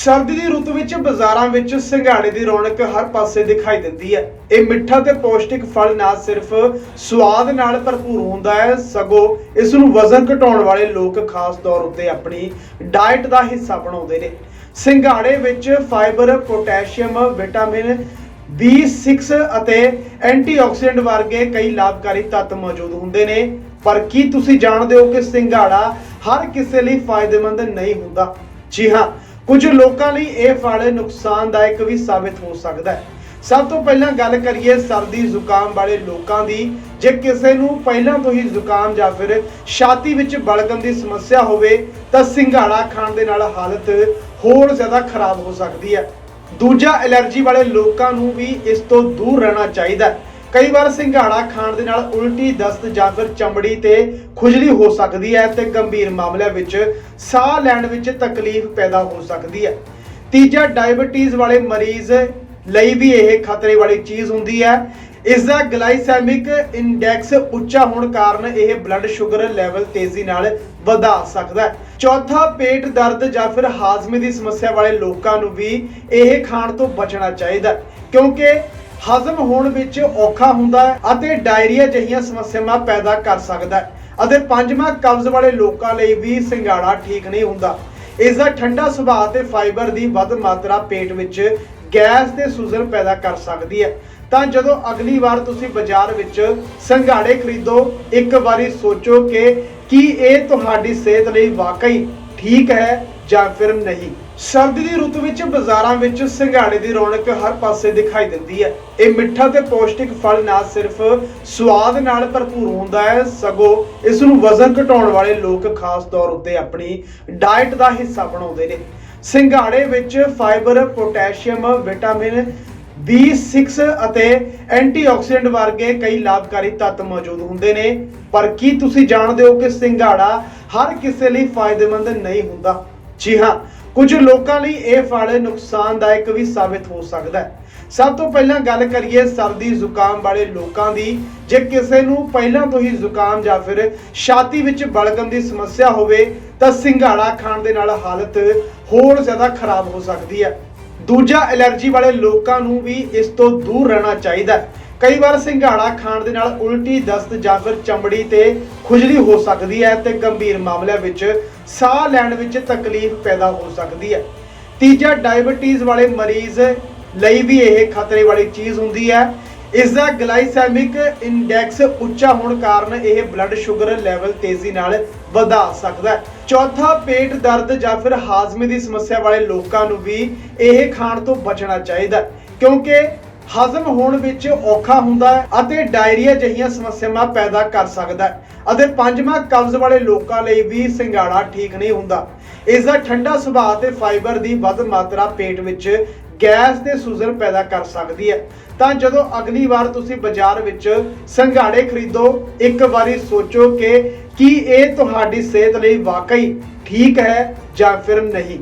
ਸਰਦੀ ਦੀ ਰੁੱਤ ਵਿੱਚ ਬਾਜ਼ਾਰਾਂ ਵਿੱਚ ਸਿੰਗਾੜੇ ਦੀ ਰੌਣਕ ਹਰ ਪਾਸੇ ਦਿਖਾਈ ਦਿੰਦੀ ਹੈ। ਇਹ ਮਿੱਠਾ ਤੇ ਪੌਸ਼ਟਿਕ ਫਲ ਨਾ ਸਿਰਫ ਸਵਾਦ ਨਾਲ ਭਰਪੂਰ ਹੁੰਦਾ ਹੈ, ਸਗੋਂ ਇਸ ਨੂੰ ਵਜ਼ਨ ਘਟਾਉਣ ਵਾਲੇ ਲੋਕ ਖਾਸ ਤੌਰ ਉੱਤੇ ਆਪਣੀ ਡਾਈਟ ਦਾ ਹਿੱਸਾ ਬਣਾਉਂਦੇ ਨੇ। ਸਿੰਗਾੜੇ ਵਿੱਚ ਫਾਈਬਰ, ਪੋਟਾਸ਼ੀਅਮ, ਵਿਟਾਮਿਨ B6 ਅਤੇ ਐਂਟੀਆਕਸੀਡੈਂਟ ਵਰਗੇ ਕਈ ਲਾਭਕਾਰੀ ਤੱਤ ਮੌਜੂਦ ਹੁੰਦੇ ਨੇ। ਪਰ ਕੀ ਤੁਸੀਂ ਜਾਣਦੇ ਹੋ ਕਿ ਸਿੰਗਾੜਾ ਹਰ ਕਿਸੇ ਲਈ ਫਾਇਦੇਮੰਦ ਨਹੀਂ ਹੁੰਦਾ? ਜੀ ਹਾਂ ਕੁਝ ਲੋਕਾਂ ਲਈ ਇਹ ਫਲ ਨੁਕਸਾਨਦਾਇਕ ਵੀ ਸਾਬਿਤ ਹੋ ਸਕਦਾ ਹੈ। ਸਭ ਤੋਂ ਪਹਿਲਾਂ ਗੱਲ ਕਰੀਏ ਸਰਦੀ ਜ਼ੁਕਾਮ ਵਾਲੇ ਲੋਕਾਂ ਦੀ। ਜੇ ਕਿਸੇ ਨੂੰ ਪਹਿਲਾਂ ਤੋਂ ਹੀ ਜ਼ੁਕਾਮ ਜਾਂ ਫਿਰ ਛਾਤੀ ਵਿੱਚ ਬਲਗਮ ਦੀ ਸਮੱਸਿਆ ਹੋਵੇ, ਤਾਂ ਸਿੰਘਾੜਾ ਖਾਣ ਦੇ ਨਾਲ ਹਾਲਤ ਹੋਰ ਜ਼ਿਆਦਾ ਖਰਾਬ ਹੋ ਸਕਦੀ ਹੈ। ਦੂਜਾ ਐਲਰਜੀ ਵਾਲੇ ਲੋਕਾਂ ਨੂੰ ਵੀ ਇਸ ਤੋਂ ਦੂਰ ਰਹਿਣਾ ਚਾਹੀਦਾ ਹੈ। ਕਈ ਵਾਰ ਸਿੰਗਾੜਾ ਖਾਣ ਦੇ ਨਾਲ ਉਲਟੀ ਦਸਤ ਜਾਂ ਫਿਰ ਚਮੜੀ ਤੇ ਖੁਜਲੀ ਹੋ ਸਕਦੀ ਹੈ ਤੇ ਗੰਭੀਰ ਮਾਮਲਿਆਂ ਵਿੱਚ ਸਾਹ ਲੈਣ ਵਿੱਚ ਤਕਲੀਫ ਪੈਦਾ ਹੋ ਸਕਦੀ ਹੈ। ਤੀਜਾ, ਡਾਇਬੀਟੀਜ਼ ਵਾਲੇ ਮਰੀਜ਼ ਲਈ ਵੀ ਇਹ ਖਤਰੇ ਵਾਲੀ ਚੀਜ਼ ਹੁੰਦੀ ਹੈ। ਇਸ ਦਾ ਗਲਾਈਸੈਮਿਕ ਇੰਡੈਕਸ ਉੱਚਾ ਹੋਣ ਕਾਰਨ ਇਹ ਬਲੱਡ ਸ਼ੂਗਰ ਲੈਵਲ ਤੇਜ਼ੀ ਨਾਲ ਵਧਾ ਸਕਦਾ ਹੈ। ਚੌਥਾ, ਪੇਟ ਦਰਦ ਜਾਂ ਫਿਰ ਹਾਜ਼ਮੇ ਦੀ ਸਮੱਸਿਆ ਵਾਲੇ ਲੋਕਾਂ ਨੂੰ ਵੀ ਇਹ ਖਾਣ ਤੋਂ ਬਚਣਾ ਚਾਹੀਦਾ ਕਿਉਂਕਿ ਹਜ਼ਮ ਹੋਣ ਵਿੱਚ ਔਖਾ ਹੁੰਦਾ ਹੈ ਅਤੇ ਡਾਇਰੀਆ ਜਿਹੀਆਂ ਸਮੱਸਿਆਵਾਂ ਪੈਦਾ ਕਰ ਸਕਦਾ ਹੈ। ਅਤੇ ਪੰਜਵਾਂ, ਕਬਜ਼ ਵਾਲੇ ਲੋਕਾਂ ਲਈ ਵੀ ਸਿੰਗਾੜਾ ਠੀਕ ਨਹੀਂ ਹੁੰਦਾ। ਇਸ ਦਾ ਠੰਡਾ ਸੁਭਾਅ ਤੇ ਫਾਈਬਰ ਦੀ ਵੱਧ ਮਾਤਰਾ ਪੇਟ ਵਿੱਚ ਗੈਸ ਤੇ ਸੂਜਨ ਪੈਦਾ ਕਰ ਸਕਦੀ ਹੈ। ਤਾਂ ਜਦੋਂ ਅਗਲੀ ਵਾਰ ਤੁਸੀਂ ਬਾਜ਼ਾਰ ਵਿੱਚ ਸੰਘਾੜੇ ਖਰੀਦੋ, ਇੱਕ ਵਾਰੀ ਸੋਚੋ ਕਿ ਕੀ ਇਹ ਤੁਹਾਡੀ ਸਿਹਤ ਲਈ ਵਾਕਈ ਠੀਕ ਹੈ ਜਾਂ ਫਿਰ ਨਹੀਂ? ਸਰਦੀ ਦੀ ਰੁੱਤ ਵਿੱਚ ਬਾਜ਼ਾਰਾਂ ਵਿੱਚ ਸਿੰਗਾੜੇ ਦੀ ਰੌਣਕ ਹਰ ਪਾਸੇ ਦਿਖਾਈ ਦਿੰਦੀ ਹੈ। ਇਹ ਮਿੱਠਾ ਤੇ ਪੌਸ਼ਟਿਕ ਫਲ ਨਾ ਸਿਰਫ ਸਵਾਦ ਨਾਲ ਭਰਪੂਰ ਹੁੰਦਾ ਹੈ, ਸਗੋਂ ਇਸ ਨੂੰ ਵਜ਼ਨ ਘਟਾਉਣ ਵਾਲੇ ਲੋਕ ਖਾਸ ਤੌਰ ਉੱਤੇ ਆਪਣੀ ਡਾਈਟ ਦਾ ਹਿੱਸਾ ਬਣਾਉਂਦੇ ਨੇ। ਸਿੰਗਾੜੇ ਵਿੱਚ ਫਾਈਬਰ, ਪੋਟਾਸ਼ੀਅਮ, ਵਿਟਾਮਿਨ B6 ਅਤੇ ਐਂਟੀਆਕਸੀਡੈਂਟ ਵਰਗੇ ਕਈ ਲਾਭਕਾਰੀ ਤੱਤ ਮੌਜੂਦ ਹੁੰਦੇ ਨੇ। ਪਰ ਕੀ ਤੁਸੀਂ ਜਾਣਦੇ ਹੋ ਕਿ ਸਿੰਗਾੜਾ ਹਰ ਕਿਸੇ ਲਈ ਫਾਇਦੇਮੰਦ ਨਹੀਂ ਹੁੰਦਾ। ਜੀ ਹਾਂ, ਕੁਝ ਲੋਕਾਂ ਲਈ ਇਹ ਫਲ ਨੁਕਸਾਨਦਾਇਕ ਵੀ ਸਾਬਿਤ ਹੋ ਸਕਦਾ ਹੈ। ਸਭ ਤੋਂ ਪਹਿਲਾਂ ਗੱਲ ਕਰੀਏ ਸਰਦੀ ਜ਼ੁਕਾਮ ਵਾਲੇ ਲੋਕਾਂ ਦੀ। ਜੇ ਕਿਸੇ ਨੂੰ ਪਹਿਲਾਂ ਤੋਂ ਹੀ ਜ਼ੁਕਾਮ ਜਾਂ ਫਿਰ ਛਾਤੀ ਵਿੱਚ ਬਲਗਮ ਦੀ ਸਮੱਸਿਆ ਹੋਵੇ, ਤਾਂ ਸਿੰਗਾੜਾ ਖਾਣ ਦੇ ਨਾਲ ਹਾਲਤ ਹੋਰ ਜ਼ਿਆਦਾ ਖਰਾਬ ਹੋ ਸਕਦੀ ਹੈ। ਦੂਜਾ, ਐਲਰਜੀ ਵਾਲੇ ਲੋਕਾਂ ਨੂੰ ਵੀ ਇਸ ਤੋਂ ਦੂਰ ਰਹਿਣਾ ਚਾਹੀਦਾ ਹੈ। ਕਈ ਵਾਰ ਸਿੰਘਾੜਾ ਖਾਣ ਦੇ ਨਾਲ ਉਲਟੀ ਦਸਤ ਜਾਂ ਫਿਰ ਚਮੜੀ ਤੇ ਖੁਜਲੀ ਹੋ ਸਕਦੀ ਹੈ ਤੇ ਗੰਭੀਰ ਮਾਮਲਿਆਂ ਵਿੱਚ ਸਾਹ ਲੈਣ ਵਿੱਚ ਤਕਲੀਫ ਪੈਦਾ ਹੋ ਸਕਦੀ ਹੈ। ਤੀਜਾ, ਡਾਇਬੀਟੀਜ਼ ਵਾਲੇ ਮਰੀਜ਼ ਲਈ ਵੀ ਇਹ ਖਤਰੇ ਵਾਲੀ ਚੀਜ਼ ਹੁੰਦੀ ਹੈ। ਇਸ ਦਾ ਗਲਾਈਸੈਮਿਕ ਇੰਡੈਕਸ ਉੱਚਾ ਹੋਣ ਕਾਰਨ ਇਹ ਬਲੱਡ ਸ਼ੂਗਰ ਲੈਵਲ ਤੇਜ਼ੀ ਨਾਲ ਵਧਾ ਸਕਦਾ ਹੈ। ਚੌਥਾ, ਪੇਟ ਦਰਦ ਜਾਂ ਫਿਰ ਹਾਜ਼ਮੇ ਦੀ ਸਮੱਸਿਆ ਵਾਲੇ ਲੋਕਾਂ ਨੂੰ ਵੀ ਇਹ ਖਾਣ ਤੋਂ ਬਚਣਾ ਚਾਹੀਦਾ ਕਿਉਂਕਿ ਹਜ਼ਮ ਹੋਣ ਵਿੱਚ ਔਖਾ ਹੁੰਦਾ ਹੈ ਅਤੇ ਡਾਇਰੀਆ ਜਿਹੀਆਂ ਸਮੱਸਿਆਵਾਂ ਪੈਦਾ ਕਰ ਸਕਦਾ ਹੈ ਅਤੇ ਪੰਜਵਾਂ ਕਬਜ਼ ਵਾਲੇ ਲੋਕਾਂ ਲਈ ਵੀ ਸਿੰਗਾੜਾ ਠੀਕ ਨਹੀਂ ਹੁੰਦਾ। ਇਸ ਦਾ ਠੰਡਾ ਸੁਭਾਅ ਤੇ ਫਾਈਬਰ ਦੀ ਵੱਧ ਮਾਤਰਾ ਪੇਟ ਵਿੱਚ ਗੈਸ ਤੇ ਸੁਜ਼ਨ ਪੈਦਾ ਕਰ ਸਕਦੀ ਹੈ। ਤਾਂ ਜਦੋਂ ਅਗਲੀ ਵਾਰ ਤੁਸੀਂ ਬਾਜ਼ਾਰ ਵਿੱਚ ਸੰਘਾੜੇ ਖਰੀਦੋ, ਇੱਕ ਵਾਰੀ ਸੋਚੋ ਕਿ ਕੀ ਇਹ ਤੁਹਾਡੀ ਸਿਹਤ ਲਈ ਵਾਕਈ ਠੀਕ ਹੈ ਜਾਂ ਫਿਰ ਨਹੀਂ।